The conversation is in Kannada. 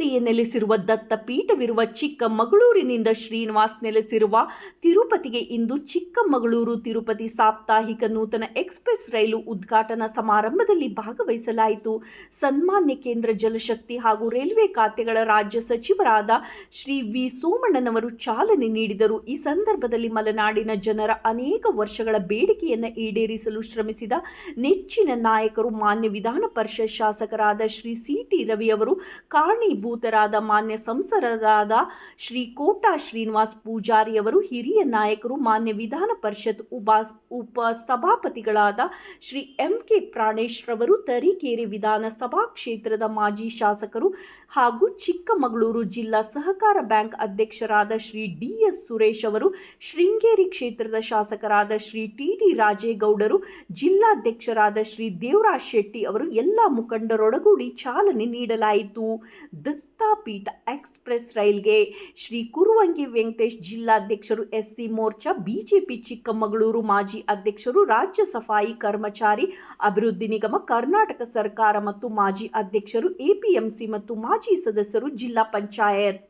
ವೇದಾದ್ರಿಯ ನೆಲೆಸಿರುವ ದತ್ತ ಪೀಠವಿರುವ ಚಿಕ್ಕಮಗಳೂರಿನಿಂದ ಶ್ರೀನಿವಾಸ್ ನೆಲೆಸಿರುವ ತಿರುಪತಿಗೆ ಇಂದು ಚಿಕ್ಕಮಗಳೂರು ತಿರುಪತಿ ಸಾಪ್ತಾಹಿಕ ನೂತನ ಎಕ್ಸ್ಪ್ರೆಸ್ ರೈಲು ಉದ್ಘಾಟನಾ ಸಮಾರಂಭದಲ್ಲಿ ಭಾಗವಹಿಸಲಾಯಿತು. ಸನ್ಮಾನ್ಯ ಕೇಂದ್ರ ಜಲಶಕ್ತಿ ಹಾಗೂ ರೈಲ್ವೆ ಖಾತೆಗಳ ರಾಜ್ಯ ಸಚಿವರಾದ ಶ್ರೀ ವಿ ಸೋಮಣ್ಣನವರು ಚಾಲನೆ ನೀಡಿದರು. ಈ ಸಂದರ್ಭದಲ್ಲಿ ಮಲೆನಾಡಿನ ಜನರ ಅನೇಕ ವರ್ಷಗಳ ಬೇಡಿಕೆಯನ್ನು ಈಡೇರಿಸಲು ಶ್ರಮಿಸಿದ ನೆಚ್ಚಿನ ನಾಯಕರು, ಮಾನ್ಯ ವಿಧಾನ ಪರಿಷತ್ ಶಾಸಕರಾದ ಶ್ರೀ ಸಿ ಟಿ ರವಿಯವರು ಕಾರಣೀಭೂತರಾದ ಮಾನ್ಯ ಸಂಸದರಾದ ಶ್ರೀ ಕೋಟಾ ಶ್ರೀನಿವಾಸ್ ಪೂಜಾರಿಯವರು ಹಿರಿಯ ನಾಯಕರು, ಮಾನ್ಯ ವಿಧಾನ ಪರಿಷತ್ ಉಪ ಸಭಾಪತಿಗಳಾದ ಶ್ರೀ ಎಂ ಕೆ ಪ್ರಾಣೇಶ್ ರವರು ತರೀಕೆರೆ ವಿಧಾನಸಭಾ ಕ್ಷೇತ್ರದ ಮಾಜಿ ಶಾಸಕರು ಹಾಗೂ ಚಿಕ್ಕಮಗಳೂರು ಜಿಲ್ಲಾ ಸಹಕಾರ ಬ್ಯಾಂಕ್ ಅಧ್ಯಕ್ಷರಾದ ಶ್ರೀ ಡಿ ಎಸ್ ಸುರೇಶ್ ಅವರು, ಶೃಂಗೇರಿ ಕ್ಷೇತ್ರದ ಶಾಸಕರಾದ ಶ್ರೀ ಟಿ ಡಿ ರಾಜೇಗೌಡರು, ಜಿಲ್ಲಾಧ್ಯಕ್ಷರಾದ ಶ್ರೀ ದೇವರಾಜ್ ಶೆಟ್ಟಿ ಅವರು, ಎಲ್ಲ ಮುಖಂಡರೊಡಗೂಡಿ ಚಾಲನೆ ನೀಡಲಾಯಿತು. ದತ್ತಾಪೀಠ ಎಕ್ಸ್ಪ್ರೆಸ್ ರೈಲ್ಗೆ ಶ್ರೀ ಕುರುವಂಗಿ ವೆಂಕಟೇಶ್ ಜಿಲ್ಲಾಧ್ಯಕ್ಷರು ಎಸ್ಸಿ ಮೋರ್ಚಾ, ಬಿಜೆಪಿ ಚಿಕ್ಕಮಗಳೂರು ಮಾಜಿ ಅಧ್ಯಕ್ಷರು ರಾಜ್ಯ ಸಫಾಯಿ ಕರ್ಮಚಾರಿ, ಅಭಿವೃದ್ಧಿ ನಿಗಮ, ಕರ್ನಾಟಕ ಸರ್ಕಾರ ಮತ್ತು ಮಾಜಿ ಅಧ್ಯಕ್ಷರು, ಎಪಿಎಂಸಿ ಮತ್ತು ಮಾಜಿ ಸದಸ್ಯರು ಜಿಲ್ಲಾ ಪಂಚಾಯತ್.